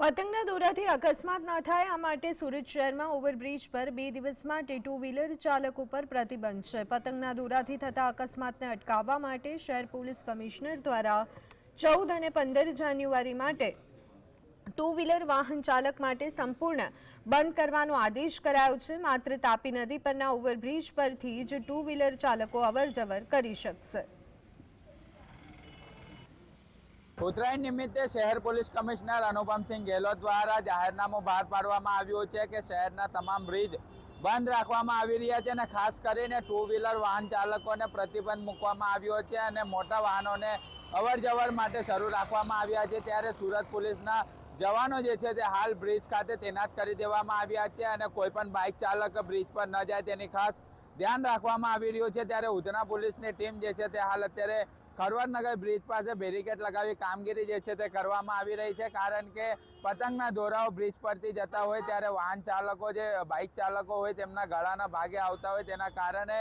પતંગના દોરાથી અકસ્માત ન થાય, આ માટે સુરત શહેરમાં ઓવરબ્રિજ પર બે દિવસ માટે ટુ વ્હીલર ચાલકો પર પ્રતિબંધ છે. પતંગના દોરાથી થતા અકસ્માતને અટકાવવા માટે શહેર પોલીસ કમિશનર દ્વારા ચૌદ અને પંદર જાન્યુઆરી માટે ટુ વ્હીલર વાહન ચાલક માટે સંપૂર્ણ બંધ કરવાનો આદેશ કરાયો છે. માત્ર તાપી નદી પરના ઓવરબ્રિજ પરથી જ ટુ વ્હીલર ચાલકો અવરજવર કરી શકશે. ઉત્તરાયણ નિમિત્તે શહેર પોલીસ કમિશનર અનુપમસિંહ ગેહલોત દ્વારા જાહેરનામું બહાર પાડવામાં આવ્યું છે કે શહેરના તમામ બ્રિજ બંધ રાખવામાં આવી રહ્યા છે અને ખાસ કરીને ટુ વ્હીલર વાહન ચાલકોને પ્રતિબંધ મૂકવામાં આવ્યો છે અને મોટા વાહનોને અવર જવર માટે શરૂ રાખવામાં આવ્યા છે. ત્યારે સુરત પોલીસના જવાનો જે છે તે હાલ બ્રિજ ખાતે તૈનાત કરી દેવામાં આવ્યા છે અને કોઈપણ બાઇક ચાલક બ્રિજ પર ન જાય તેની ખાસ ધ્યાન રાખવામાં આવી રહ્યું છે ત્યારે ઉધના પોલીસની ટીમ જે છે તે હાલ અત્યારે ખરવડનગર બ્રિજ પાસે બેરિકેડ લગાવી કામગીરી જે છે તે કરવામાં આવી રહી છે. કારણ કે પતંગના દોરાઓ બ્રિજ પરથી જતા હોય ત્યારે વાહન ચાલકો જે, બાઇક ચાલકો હોય તેમના ગળાના ભાગે આવતા હોય તેના કારણે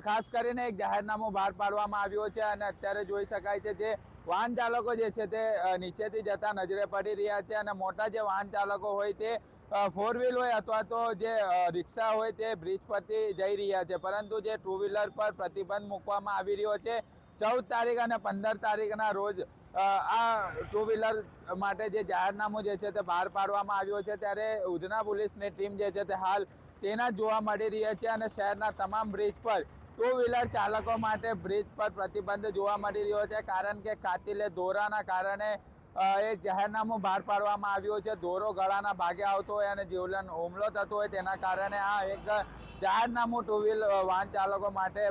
ખાસ કરીને એક જાહેરનામું બહાર પાડવામાં આવ્યું છે અને અત્યારે જોઈ શકાય છે જે વાહન ચાલકો જે છે તે નીચેથી જતા નજરે પડી રહ્યા છે અને મોટા જે વાહન ચાલકો હોય તે ફોર વ્હીલ હોય અથવા તો જે રિક્ષા હોય તે બ્રિજ પરથી જઈ રહ્યા છે. પરંતુ જે ટુ વ્હીલર પર પ્રતિબંધ મૂકવામાં આવી રહ્યો છે, ચૌદ તારીખ અને પંદર તારીખના રોજ આ ટુ વ્હીલર માટે જે જાહેરનામું જે છે તે બહાર પાડવામાં આવ્યું છે. ત્યારે ઉધના પોલીસની ટીમ જે છે તે હાલ તેના જોવા મળી રહી છે અને શહેરના તમામ બ્રિજ પર ટુ વ્હીલર ચાલકો માટે બ્રિજ પર પ્રતિબંધ જોવા મળી રહ્યો છે. કારણ કે કાતિલે દોરાના કારણે એક જાહેરનામું બહાર પાડવામાં આવ્યું છે. દોરો ગળાના ભાગે આવતો હોય અને જીવલેણ હુમલો થતો હોય તેના કારણે આ એક જાહેરનામું ટુ વ્હીલ વાહન ચાલકો માટે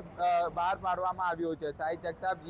બહાર પાડવામાં આવ્યું છે. સાહિત્ય જગતાપ જી